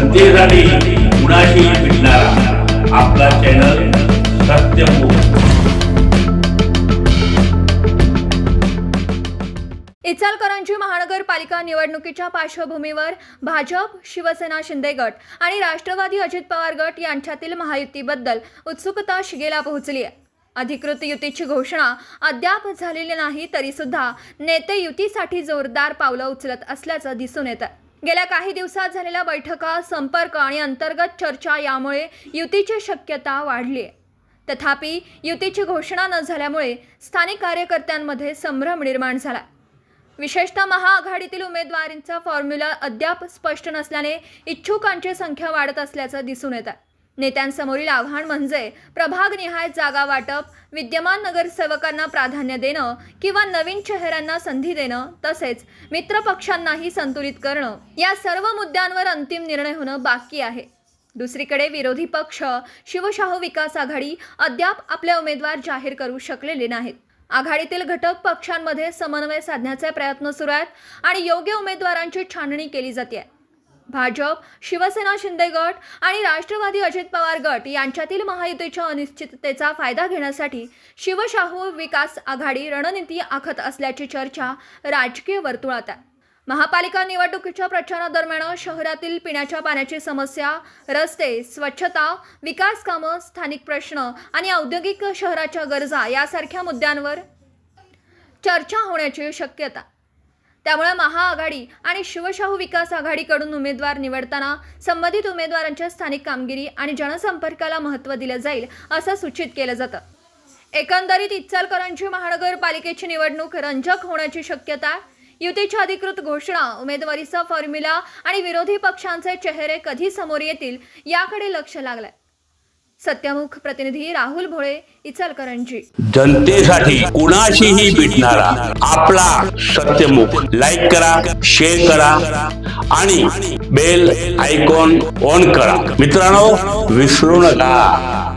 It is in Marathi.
जनतेसाठी कुणाशी भेटणारा? आपला चॅनल इचलकरंजी महानगरपालिका निवडणुकीच्या पार्श्वभूमीवर भाजप शिवसेना शिंदे गट आणि राष्ट्रवादी अजित पवार गट यांच्यातील महायुतीबद्दल उत्सुकता शिगेला पोहोचली आहे अधिकृत युतीची घोषणा अद्याप झालेली नाही तरी सुद्धा नेते युतीसाठी जोरदार पावलं उचलत असल्याचं दिसून येतं गेल्या काही दिवसात झालेल्या बैठका संपर्क आणि अंतर्गत चर्चा यामुळे युतीची शक्यता वाढली आहे. तथापि युतीची घोषणा न झाल्यामुळे स्थानिक कार्यकर्त्यांमध्ये संभ्रम निर्माण झाला. विशेषतः महाआघाडीतील उमेदवारींचा फॉर्म्युला अद्याप स्पष्ट नसल्याने इच्छुकांची संख्या वाढत असल्याचं दिसून येतं नेत्यांसमोरील आव्हान म्हणजे प्रभागनिहाय जागा वाटप विद्यमान नगरसेवकांना प्राधान्य देणं किंवा नवीन चेहऱ्यांना संधी देणं तसेच मित्रपक्षांनाही संतुलित करणं. या सर्व मुद्द्यांवर अंतिम निर्णय होणं बाकी आहे. दुसरीकडे विरोधी पक्ष शिवशाहू विकास आघाडी अद्याप आपले उमेदवार जाहीर करू शकलेले नाहीत. आघाडीतील घटक पक्षांमध्ये समन्वय साधण्याचे प्रयत्न सुरू आहेत आणि योग्य उमेदवारांची छाननी केली जाते. भाजप शिवसेना शिंदे गट आणि राष्ट्रवादी अजित पवार गट यांच्यातील महायुतीच्या अनिश्चिततेचा फायदा घेण्यासाठी शिवशाहू विकास आघाडी रणनीती आखत असल्याची चर्चा राजकीय वर्तुळात आहे. महापालिका निवडणुकीच्या प्रचारादरम्यान शहरातील पिण्याच्या पाण्याची समस्या रस्ते स्वच्छता विकास कामं स्थानिक प्रश्न आणि औद्योगिक शहराच्या गरजा यासारख्या मुद्द्यांवर चर्चा होण्याची शक्यता त्यामुळे महाआघाडी आणि शिवशाहू विकास आघाडीकडून उमेदवार निवडताना संबंधित उमेदवारांच्या स्थानिक कामगिरी आणि जनसंपर्काला महत्त्व दिलं जाईल असं सूचित केलं जातं. एकंदरीत इचलकरंजी महानगरपालिकेची निवडणूक रंजक होण्याची शक्यता युतीच्या अधिकृत घोषणा उमेदवारीचा फॉर्म्युला आणि विरोधी पक्षांचे चेहरे कधी समोर येतील याकडे लक्ष लागलंय. सत्यमुख प्रतिनिधी राहुल भोळे इचलकरंजी. जनतेसाठी कुणाशीही भेटणारा आपला सत्यमुख लाईक करा शेअर करा आणि बेल आयकॉन ऑन करा. मित्रांनो विसरू नका.